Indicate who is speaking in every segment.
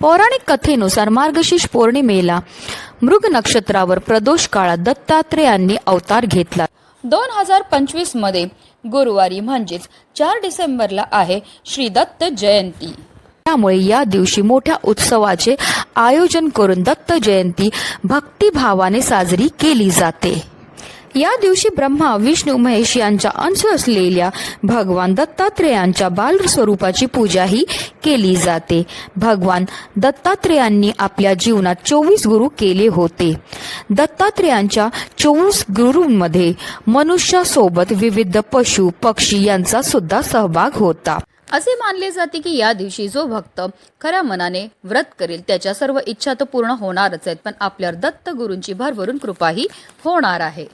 Speaker 1: पौराणिक कथेनुसार मार्गशीर्ष पौर्णिमेला मृग नक्षत्रावर प्रदोष काळात दत्तात्रेयांनी अवतार घेतला. दोन हजार पंचवीसमध्ये गुरुवारी म्हणजेच चार डिसेंबरला आहे श्री दत्त जयंती. त्यामुळे या दिवशी मोठ्या उत्सवाचे आयोजन करून दत्त जयंती भक्तिभावाने साजरी केली जाते. या दिवशी ब्रह्मा विष्णू महेश यांच्या अंश असलेल्या भगवान दत्तात्रेयांच्या बाल स्वरूपाची पूजाही केली जाते. भगवान दत्तात्रेयांनी आपल्या जीवनात चोवीस गुरु केले होते. दत्तात्रेयांच्या चोवीस गुरूंमध्ये मनुष्यासोबत विविध पशु पक्षी यांचा सुद्धा सहभाग होता. असे मानले जाते की या दिवशी जो भक्त खऱ्या मनाने व्रत करेल त्याच्या सर्व इच्छा तर पूर्ण होणारच आहेत पण आपल्यावर दत्त गुरूंची भरभरून कृपाही होणार आहे.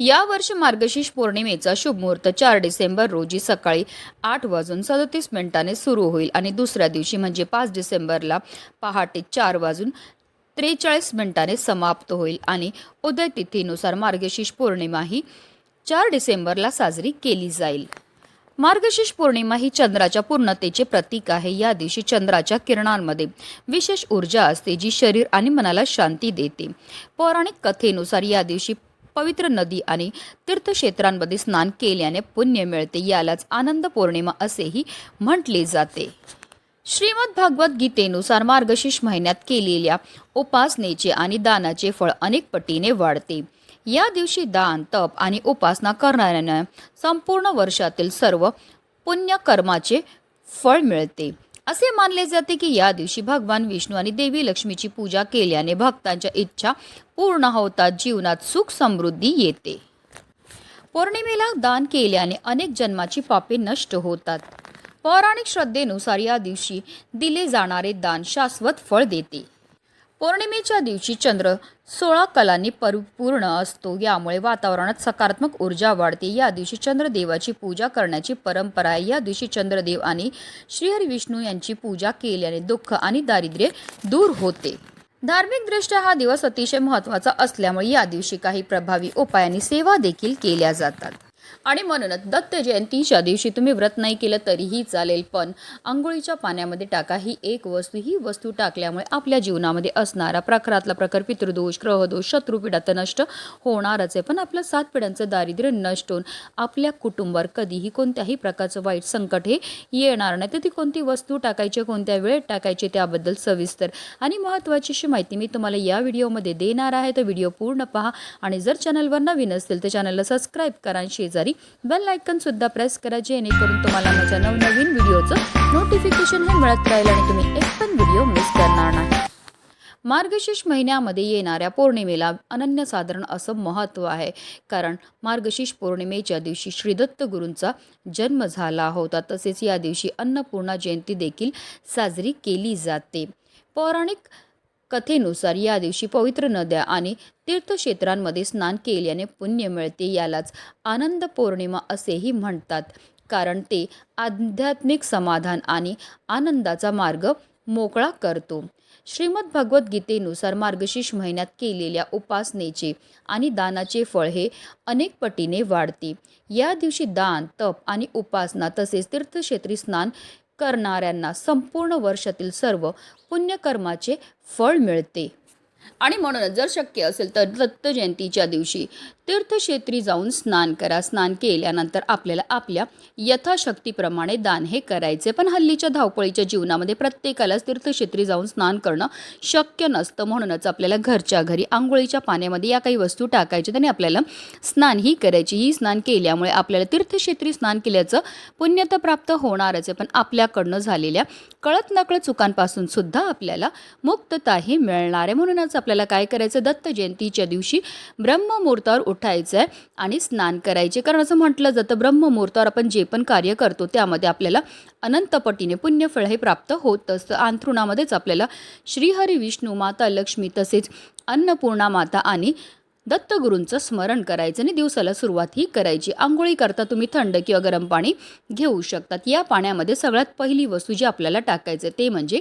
Speaker 1: या वर्षी मार्गशीर्ष पौर्णिमेचा शुभ मुहूर्त चार डिसेंबर रोजी सकाळी आठ वाजून सदतीस मिनिटांनी सुरू होईल आणि दुसऱ्या दिवशी म्हणजे पाच डिसेंबरला पहाटे चार वाजून त्रेचाळीस मिनिटाने समाप्त होईल आणि उदय तिथीनुसार मार्गशीर्ष पौर्णिमा ही चार डिसेंबरला साजरी केली जाईल. मार्गशीर्ष पौर्णिमा ही चंद्राच्या पूर्णतेचे प्रतीक आहे. या दिवशी चंद्राच्या किरणांमध्ये विशेष ऊर्जा असते जी शरीर आणि मनाला शांती देते. पौराणिक कथेनुसार या दिवशी पवित्र नदी आणि तीर्थक्षेत्रांमध्ये स्नान केल्याने पुण्य मिळते यालाच आनंद पौर्णिमा असेही म्हटले जाते. श्रीमद भागवत गीतेनुसार मार्गशीर्ष महिन्यात केलेल्या उपासनेचे आणि दानाचे फळ अनेक पटीने वाढते. या दिवशी दान तप आणि उपासना करणाऱ्यांना संपूर्ण वर्षातील सर्व पुण्यकर्माचे फळ मिळते. असे मानले जाते की या दिवशी भगवान विष्णू आणि देवी लक्ष्मीची पूजा केल्याने भक्तांच्या इच्छा पूर्ण होतात जीवनात सुख समृद्धी येते. पौर्णिमेला दान केल्याने अनेक जन्माची पापे नष्ट होतात. पौराणिक श्रद्धेनुसार या दिवशी दिले जाणारे दान शाश्वत फळ देते. पौर्णिमेच्या दिवशी चंद्र सोळा कलांनी परिपूर्ण असतो. यामुळे वातावरणात सकारात्मक ऊर्जा वाढते. या दिवशी चंद्रदेवाची पूजा करण्याची परंपरा आहे. या दिवशी चंद्रदेव आणि श्रीहरी विष्णू यांची पूजा केल्याने दुःख आणि दारिद्र्य दूर होते. धार्मिकदृष्ट्या हा दिवस अतिशय महत्त्वाचा असल्यामुळे या दिवशी काही प्रभावी उपायांनी सेवा देखील केल्या जातात. आणि म्हणूनच दत्त जयंतीच्या दिवशी तुम्ही व्रत नाही केलं तरीही चालेल पण आंघोळीच्या पाण्यामध्ये टाका. ही एक वस्तू ही वस्तू टाकल्यामुळे आपल्या जीवनामध्ये असणारा प्रखरातला प्रखर पितृदोष ग्रहदोष शत्रुपीडा तर नष्ट होणारच आहे. पण आपलं सात पिढ्यांचं दारिद्र्य नष्ट होऊन आपल्या कुटुंबावर कधीही कोणत्याही प्रकारचं वाईट संकट हे येणार नाही. तर ती कोणती वस्तू टाकायची कोणत्या वेळेत टाकायची त्याबद्दल सविस्तर आणि महत्त्वाची अशी माहिती मी तुम्हाला या व्हिडिओमध्ये देणार आहे. तर व्हिडिओ पूर्ण पहा आणि जर चॅनलवर नवीन असतील तर चॅनलला सबस्क्राईब करा आणि शेजारी बेल आयकन सुद्धा प्रेस करा जेणेकरून तुम्हाला माझ्या नवनवीन व्हिडिओचं नोटिफिकेशन हे मिळत राहील आणि तुम्ही एक पण व्हिडिओ मिस करणार नाही. मार्गशीर्ष महिन्यामध्ये येणाऱ्या पौर्णिमेला अनन्यसाधारण असं महत्त्व आहे. कारण मार्गशीर्ष पौर्णिमेच्या दिवशी श्रीदत्त गुरूंचा जन्म झाला होता. तसेच या दिवशी अन्नपूर्णा जयंती देखील साजरी केली जाते. पौराणिक कथेनुसार या दिवशी पवित्र नद्या आणि तीर्थक्षेत्रांमध्ये स्नान केल्याने पुण्य मिळते यालाच आनंद पौर्णिमा असेही म्हणतात. कारण ते आध्यात्मिक समाधान आणि आनंदाचा मार्ग मोकळा करतो. श्रीमद भगवद्गीतेनुसार मार्गशीर्ष महिन्यात केलेल्या उपासनेचे आणि दानाचे फळ हे अनेक पटीने वाढते. या दिवशी दान तप आणि उपासना तसेच तीर्थक्षेत्री स्नान करणाऱ्यांना संपूर्ण वर्षातील सर्व पुण्यकर्माचे फळ मिळते. आणि म्हणूनच जर शक्य असेल तर दत्त जयंतीच्या दिवशी तीर्थक्षेत्री जाऊन स्नान करा. स्नान केल्यानंतर आपल्याला आपल्या यथाशक्तीप्रमाणे दान हे करायचे. पण हल्लीच्या धावपळीच्या जीवनामध्ये प्रत्येकालाच तीर्थक्षेत्री जाऊन स्नान करणं शक्य नसतं. म्हणूनच आपल्याला घरच्या घरी आंघोळीच्या पाण्यामध्ये या काही वस्तू टाकायच्या. आणि आपल्याला स्नान ही करायची. ही स्नान केल्यामुळे आपल्याला तीर्थक्षेत्री स्नान केल्याचं पुण्य तर प्राप्त होणारच आहे. पण आपल्याकडनं झालेल्या कळत नकळत चुकांपासून सुद्धा आपल्याला मुक्तताही मिळणार आहे. म्हणूनच आपल्याला काय करायचं? दत्त जयंतीच्या दिवशी ब्रह्ममुहूर्तावर उठायचं आहे आणि स्नान करायचे. कारण असं म्हटलं जातं ब्रह्ममुहूर्तावर आपण जे पण कार्य करतो त्यामध्ये आपल्याला अनंतपटीने पुण्यफळ हे प्राप्त होत असतं. अंथरुणामध्येच आपल्याला श्रीहरी विष्णू माता लक्ष्मी तसेच अन्नपूर्णा माता आणि दत्तगुरूंचं स्मरण करायचं आणि दिवसाला सुरुवात ही करायची. आंघोळी करता तुम्ही थंड किंवा गरम पाणी घेऊ शकतात. या पाण्यामध्ये सगळ्यात पहिली वस्तू जी आपल्याला टाकायचं ते म्हणजे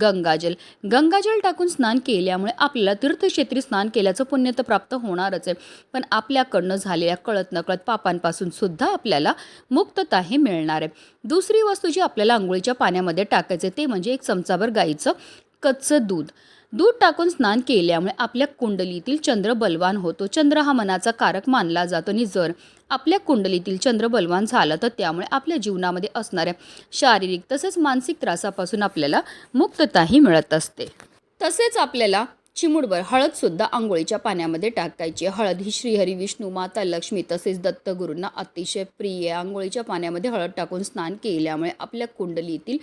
Speaker 1: गंगाजल. गंगाजल टाकून स्नान केल्यामुळे आपल्याला तीर्थक्षेत्री स्नान केल्याचं पुण्य तर प्राप्त होणारच आहे. पण आपल्याकडनं झालेल्या कळत नकळत पापांपासून सुद्धा आपल्याला मुक्तता हे मिळणार आहे. दुसरी वस्तू जी आपल्याला आंघोळीच्या पाण्यामध्ये टाकायचं ते म्हणजे एक चमचाभर गाईचं कच्चं दूध. दूध टाकून स्नान केल्यामुळे आपल्या कुंडलीतील चंद्र बलवान होतो. चंद्र हा मनाचा कारक मानला जातो आणि जर आपल्या कुंडलीतील चंद्र बलवान झाला तर त्यामुळे आपल्या जीवनामध्ये असणाऱ्या शारीरिक तसेच मानसिक त्रासापासून आपल्याला मुक्तताही मिळत असते. तसेच आपल्याला चिमुडभर हळदसुद्धा आंघोळीच्या पाण्यामध्ये टाकायची. हळद ही श्रीहरी विष्णू माता लक्ष्मी तसेच दत्तगुरूंना अतिशय प्रिय आंघोळीच्या पाण्यामध्ये हळद टाकून स्नान केल्यामुळे आपल्या कुंडलीतील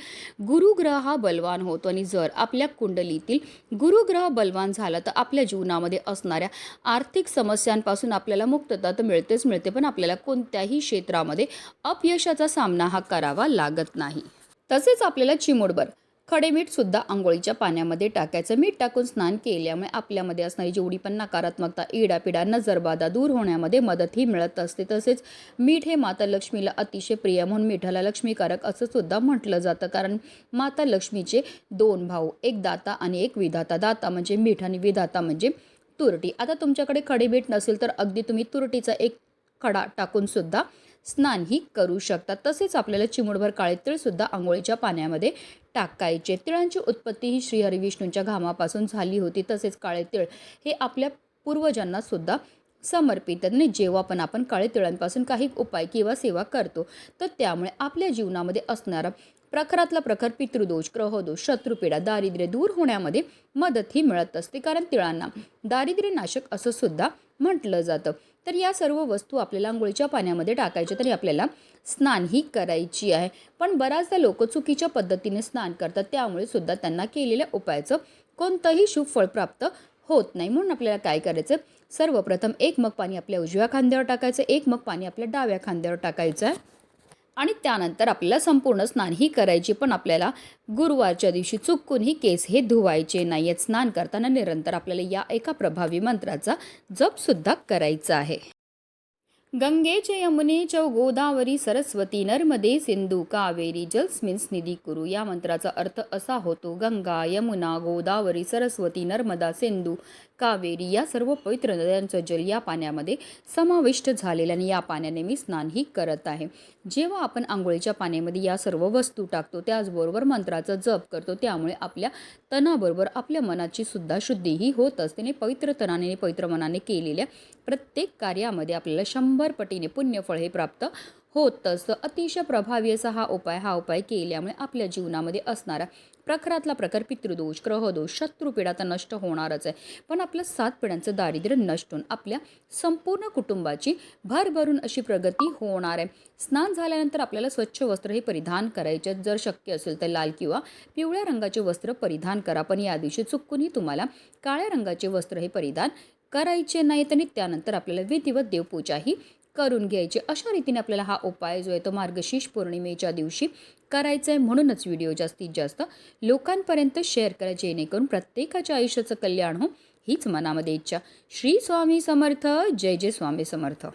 Speaker 1: गुरुग्रह हा बलवान होतो आणि जर आपल्या कुंडलीतील गुरुग्रह बलवान झाला तर आपल्या जीवनामध्ये असणाऱ्या आर्थिक समस्यांपासून आपल्याला मुक्तता तर मिळतेच मिळते पण आपल्याला कोणत्याही क्षेत्रामध्ये अपयशाचा सामना हा करावा लागत नाही. तसेच आपल्याला चिमुडभर खडे मीठ सुद्धा आंघोळीच्या पाण्यामध्ये टाकायचं. मीठ टाकून स्नान केल्यामुळे आपल्यामध्ये असणारी जेवढी पण नकारात्मकता इडापिडा नजरबाधा दूर होण्यामध्ये मदतही मिळत असते. तसेच मीठ हे माता लक्ष्मीला अतिशय प्रिय म्हणून मिठाला लक्ष्मीकारक असं सुद्धा म्हटलं जातं. कारण माता लक्ष्मीचे दोन भाऊ एक दाता आणि एक विधाता. दाता म्हणजे मीठ आणि विधाता म्हणजे तुरटी. आता तुमच्याकडे खडे मीठ नसेल तर अगदी तुम्ही तुरटीचा एक खडा टाकून सुद्धा स्नानही करू शकतात. तसेच आपल्याला चिमुडभर काळे तिळसुद्धा आंघोळीच्या पाण्यामध्ये टाकायचे. तिळांची उत्पत्ती ही श्रीहरी विष्णूंच्या घामापासून झाली होती. तसेच काळे तिळ हे आपल्या पूर्वजांना सुद्धा समर्पित आणि जेव्हा पण आपण काळे तिळांपासून काही उपाय किंवा सेवा करतो तर त्यामुळे आपल्या जीवनामध्ये असणारा प्रखरातला प्रखर पितृदोष ग्रहदोष शत्रुपीडा दारिद्र्य दूर होण्यामध्ये मदतही मिळत असते. कारण तिळांना दारिद्र्यनाशक असं सुद्धा म्हटलं जातं. तर या सर्व वस्तू आपल्याला आंघोळीच्या पाण्यामध्ये टाकायच्या तरी आपल्याला स्नान ही करायची आहे. पण बऱ्याचदा लोक चुकीच्या पद्धतीने स्नान करतात त्यामुळे सुद्धा त्यांना केलेल्या उपायाचं कोणतंही शुभ फळ प्राप्त होत नाही. म्हणून आपल्याला काय करायचं सर्वप्रथम एक मग पाणी आपल्या उजव्या खांद्यावर टाकायचं एक मग पाणी आपल्या डाव्या खांद्यावर टाकायचं आहे. आणि त्यानंतर आपल्याला संपूर्ण स्नानही करायची पण आपल्याला गुरुवारच्या दिवशी चुकूनही केस हे धुवायचे नाही आहेत स्नान करताना निरंतर आपल्याला या एका प्रभावी मंत्राचा जपसुद्धा करायचा आहे. गंगे यमुने च गोदावरी सरस्वती नर्मदे सिंधू कावेरी जलस्मिन्स निधी कुरु या मंत्राचा अर्थ असा होतो गंगा यमुना गोदावरी सरस्वती नर्मदा सिंधू कावेरी या सर्व पवित्र नद्यांचं जल या पाण्यामध्ये समाविष्ट झालेलं आणि या पाण्याने मी स्नानही करत आहे. जेव्हा आपण आंघोळीच्या पाण्यामध्ये या सर्व वस्तू टाकतो त्याचबरोबर मंत्राचा जप करतो त्यामुळे आपल्या तणाबरोबर आपल्या मनाची सुद्धा शुद्धीही होत असते. आणि पवित्र तणाने पवित्र मनाने केलेल्या प्रत्येक कार्यामध्ये आपल्याला शंभर पटीने पुण्यफळ हे प्राप्त होत असतं. अतिशय प्रभावी असा हा उपाय हा उपाय केल्यामुळे आपल्या जीवनामध्ये असणारा प्रखरातला प्रकार पितृदोष ग्रहदोष शत्रुपीडा तर नष्ट होणारच आहे. पण आपलं सात पिढ्यांचं दारिद्र्य नष्ट होऊन आपल्या संपूर्ण कुटुंबाची भरभरून अशी प्रगती होणार आहे. स्नान झाल्यानंतर आपल्याला स्वच्छ वस्त्र हे परिधान करायचे जर शक्य असेल तर लाल किंवा पिवळ्या रंगाचे वस्त्र परिधान करा. पण या दिवशी चुकूनही तुम्हाला काळ्या रंगाचे वस्त्र हे परिधान करायचे नाहीत आणि त्यानंतर आपल्याला विधिवत देवपूजाही करून घ्यायची. अशा रीतीने आपल्याला हा उपाय जो आहे तो मार्गशीर्ष पौर्णिमेच्या दिवशी करायचा आहे म्हणूनच व्हिडिओ जास्तीत जास्त लोकांपर्यंत शेअर करा जेणेकरून प्रत्येकाच्या आयुष्याचं कल्याण हो हीच मनामध्ये इच्छा. श्री स्वामी समर्थ. जय जय स्वामी समर्थ.